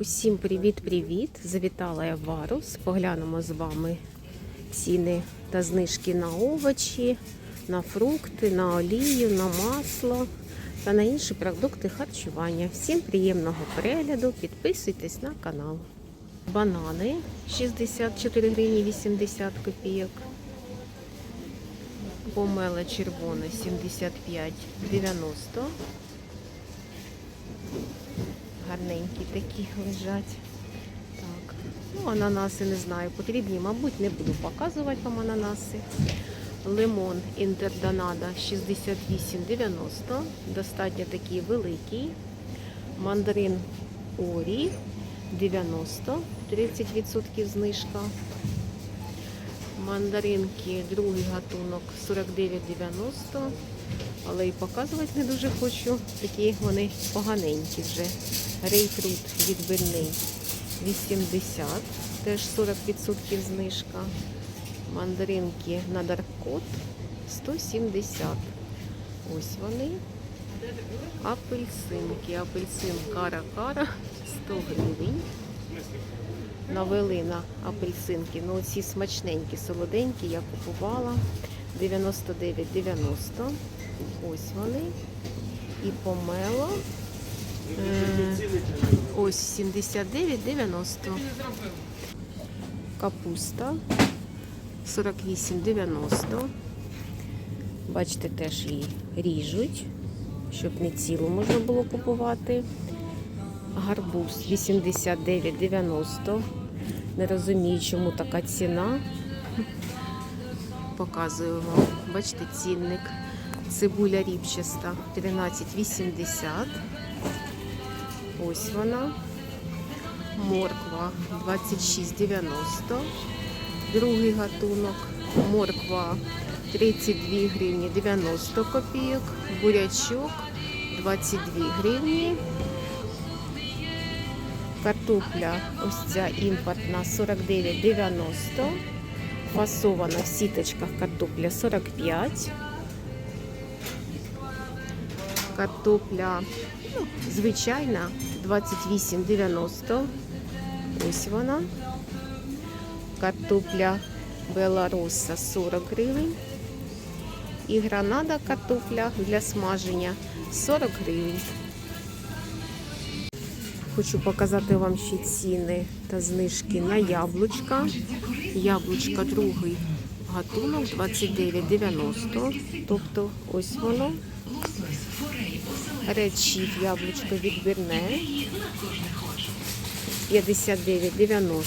Усім привіт-привіт! Завітала я в Варус. Поглянемо з вами ціни та знижки на овочі, на фрукти, на олію, на масло та на інші продукти харчування. Всім приємного перегляду, підписуйтесь на канал. Банани 64 гривні 80 копійок. Помеле червоне 75,90. Гарненькі такі лежать. Так. Ну, ананаси не знаю, потрібні, мабуть, не буду показувати вам ананаси. Лимон Інтердонада 68,90. Достатньо такий великий. Мандарин Орі 90, 30% знижка. Мандаринки, другий гатунок 49,90. Але і показувати не дуже хочу. Такі вони поганенькі вже. Рейфрут відбірний 80, теж 40% знижка. Мандаринки на даркот 170. Ось вони. Апельсинки. Апельсин кара-кара 100 гривень. Навели на апельсинки. Ну, ці смачненькі, солоденькі я купувала. 99,90. Ось вони. І помело. Е, Ось 79,90. Капуста 48,90. Бачите, теж її ріжуть, щоб не цілу можна було купувати. Гарбуз 89,90. Не розумію, чому така ціна. Показую вам. Бачите, цінник. Цибуля ріпчаста 13,80. Ось вона. Морква 26,90. Другий гатунок. Морква 32 гривні 90 копійок. Бурячок 22 гривні. Картопля ось ця імпортна 49,90. Фасована в сіточках картопля 45. Картопля ну, звичайна 28,90. Ось вона. Картопля Беларуса 40 гривень. І гранада картопля для смаження 40 гривень. Хочу показати вам ще ціни та знижки на яблучка. Яблучка другий гатунок 29,90. Тобто ось воно. Речів яблучко відбірне 59,90.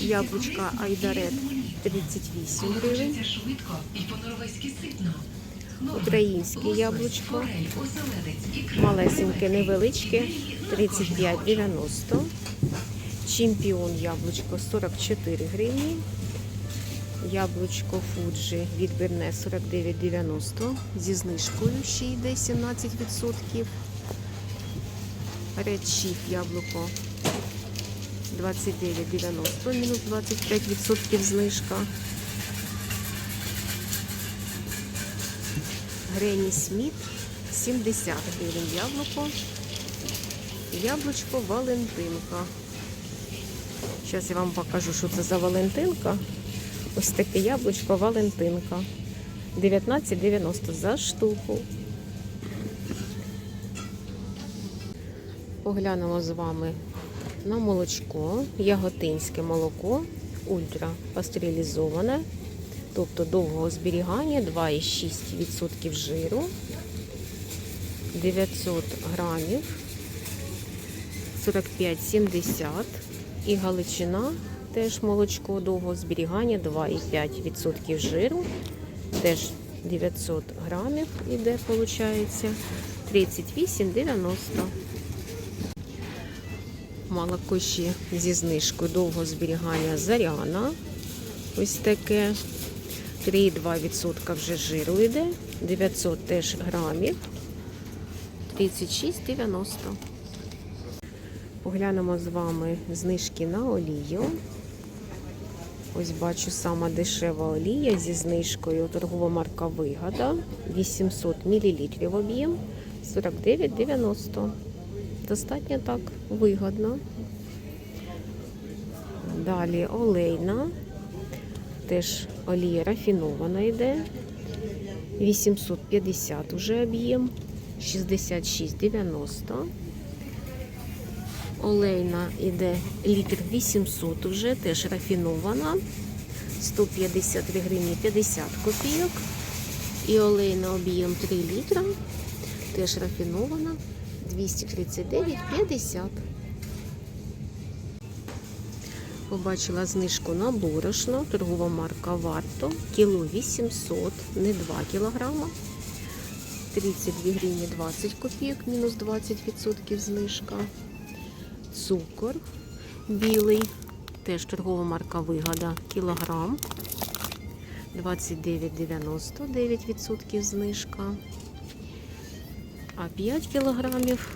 Яблучка Айдарет 38 гривень. Українське яблучко. Малесеньке, невеличке 35,90. Чемпіон яблучко 44 гривні. Яблучко Фуджі відбірне 49,90. Зі знижкою ще йде 17%. Редчіф яблуко 29,90, мінус 25% знижка. Грені Сміт 70 гривень яблуко. Яблучко Валентинка. Зараз я вам покажу, що це за Валентинка. Ось таке яблучко Валентинка. 19,90 за штуку. Поглянемо з вами на молочко. Яготинське молоко, ультра пастерилізоване, тобто довгого зберігання, 2,6% жиру, 900 грамів, 45,70 і галичина теж молочко довгого зберігання, 2,5% жиру, теж 900 грамів іде, виходить, 38,90. Молоко ще зі знижкою довго зберігання заряна. Ось таке. 3,2% вже жиру йде. 900 теж грамів. 36,90. Поглянемо з вами знижки на олію. Ось бачу сама дешева олія зі знижкою. Торгова марка Вигода. 800 мл об'єм. 49,90. достатньо так вигодно. Далі олейна, теж олія рафінована йде. 850 уже об'єм, 66,90. Олейна йде літр 800 уже, теж рафінована. 153 гривні 50 копійок. І олейна об'єм 3 літра, теж рафінована. 239,50. Побачила знижку на борошно, торгова марка Варто, кіло 800, не 2 кілограма. 32 гривні 20 копійок, мінус 20% знижка. Цукор білий, теж торгова марка Вигода, кілограм. 29,90, 9% знижка. А 5 кілограмів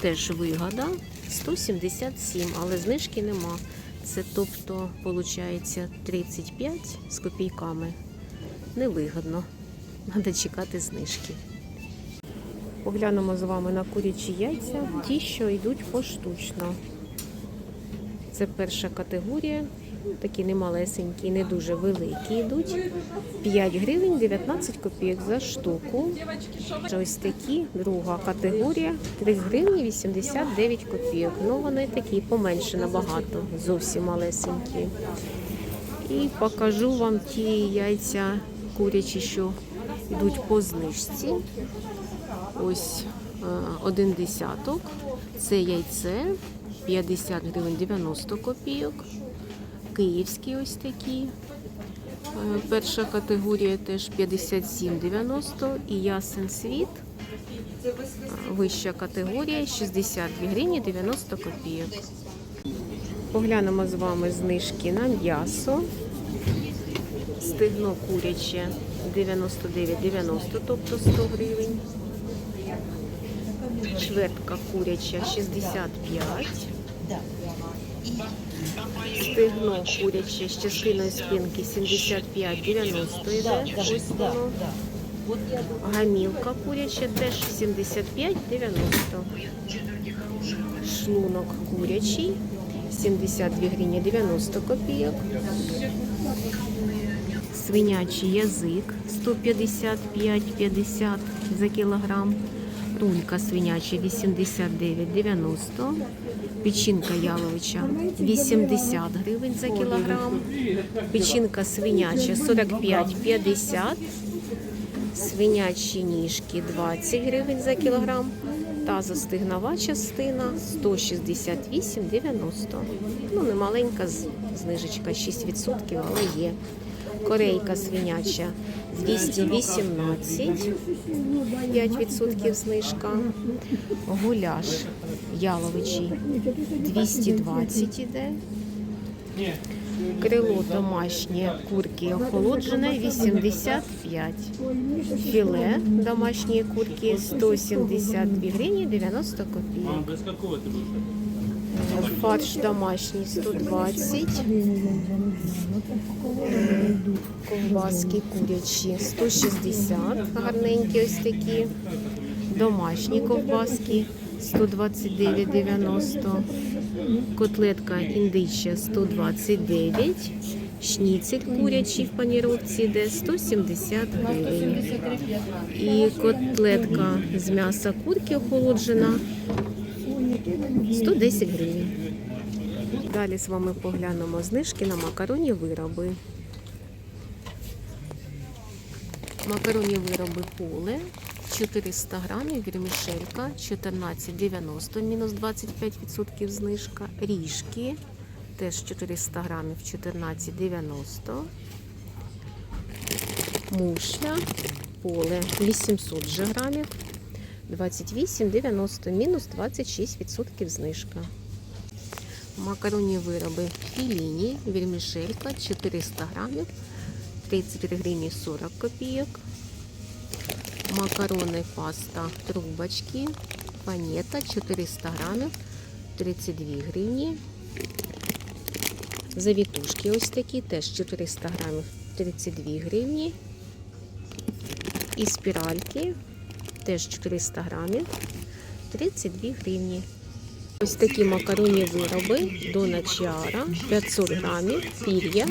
теж вигода 177, але знижки нема. Це тобто, виходить, 35 з копійками. Невигодно. Треба чекати знижки. Поглянемо з вами на курячі яйця, ті, що йдуть поштучно. Це перша категорія. Такі немалесенькі, не дуже великі йдуть. 5 гривень 19 копійок за штуку. Ось такі, друга категорія, 3 гривні 89 копійок. Ну вони такі поменше набагато, зовсім малесенькі. І покажу вам ті яйця курячі, що йдуть по знижці. Ось е, один десяток. Це яйце 50 гривень 90 копійок. Київські ось такі. Е, Перша категорія теж 57,90 і ясен світ. е, Вища категорія 62 гривні 90 копійок. Поглянемо з вами знижки на м'ясо. Стегно куряче 99,90, тобто 100 гривень. Чвертка куряча 65. Стегно куряче з частиною спинки 75,90 йде. Ось воно. Гамілка куряча теж 75,90. Шлунок курячий 72 гривні 90 копійок. Свинячий язик 155,50 за кілограм. Рулька свиняча 89,90. Печінка яловича 80 гривень за кілограм. Печінка свиняча 45,50. Свинячі ніжки 20 гривень за кілограм. Тазостигнова частина 168,90. Ну, не маленька знижечка, 6%, але є. Корейка свиняча 218, 5% знижка. Гуляш яловичий 220 іде. Крило домашнє курки охолоджене 85. Філе домашньої курки 172 гривні 90 копійок. Фарш домашній 120. Ковбаски курячі 160. Гарненькі ось такі. Домашні ковбаски 129,90. Котлетка індича 129. Шніцель курячий в паніровці йде 170 гривень. І котлетка з м'яса курки охолоджена 110 гривень. Далі з вами поглянемо знижки на макаронні вироби. Макаронні вироби поле 400 грамів, вірмішелька 14,90, мінус 25% знижка. Ріжки теж 400 грамів 14,90. Мушля поле 800 грамів 28,90, мінус 26% знижка. Макаронні вироби філіні, вірмішелька 400 грамів, 33 гривні 40 копійок. Макарони паста трубочки, панета 400 грамів, 32 гривні. Завітушки ось такі, теж 400 грамів, 32 гривні. І спіральки теж 400 грамів, 32 гривні. Ось такі макаронні вироби до начара 500 грамів, пір'я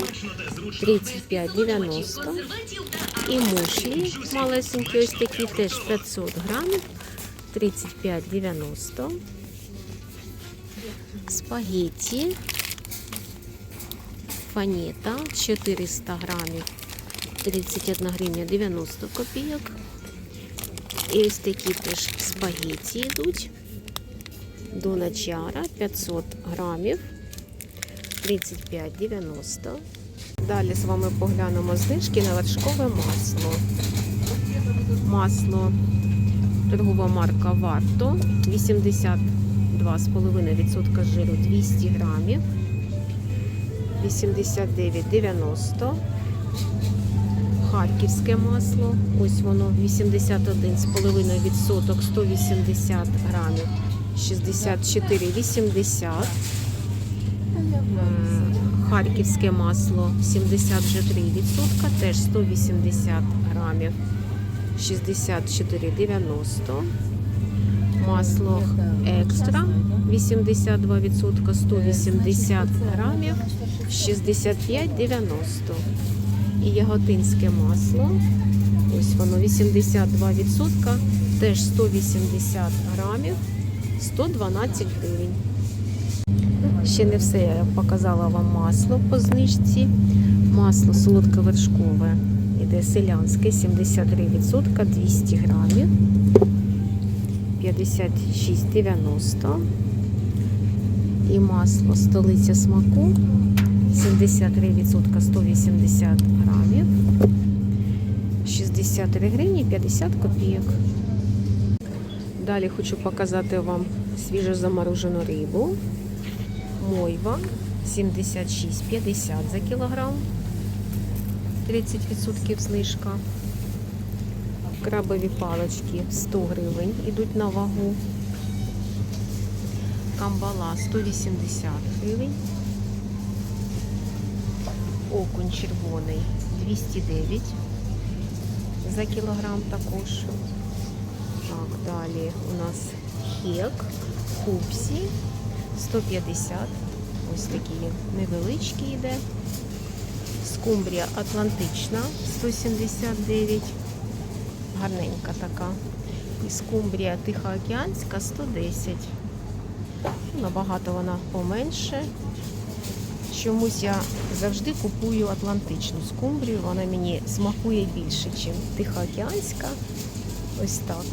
35,90 і мушлі малесенькі ось такі теж 500 грамів 35,90 спагетті фанета 400 грамів 31 гривня 90 копійок. І ось такі теж спагетті йдуть до начара 500 грамів 35,90. Далі з вами поглянемо знижки на вершкове масло. Масло торгова марка Варто 82,5% жиру 200 грамів 89,90. Харківське масло. Ось воно 81,5% 180 грамів 64,80. Е, Харківське масло 73%, теж 180 грамів 64,90. Масло екстра 82%, 180 грамів 65,90. І яготинське масло. Ось воно 82%, теж 180 грамів, 112 гривень. Ще не все я показала вам масло по знижці. Масло солодковершкове іде селянське 73%, 200 грамів, 56,90. І масло столиця смаку 73% 180 грамів, 63 гривні 50 копійок. Далі хочу показати вам свіжо заморожену рибу. Мойва 76,50 за кілограм. 30% знижка. Крабові палички 100 гривень йдуть на вагу. Камбала 180 гривень. Окунь червоний 209 за кілограм також. Так, далі у нас хек, хупсі 150. Ось такі невеличкі йде. Скумбрія Атлантична 179. Гарненька така. І скумбрія Тихоокеанська 110. Набагато вона поменше. Чомусь я завжди купую атлантичну скумбрію. Вона мені смакує більше, ніж тихоокеанська. Ось так.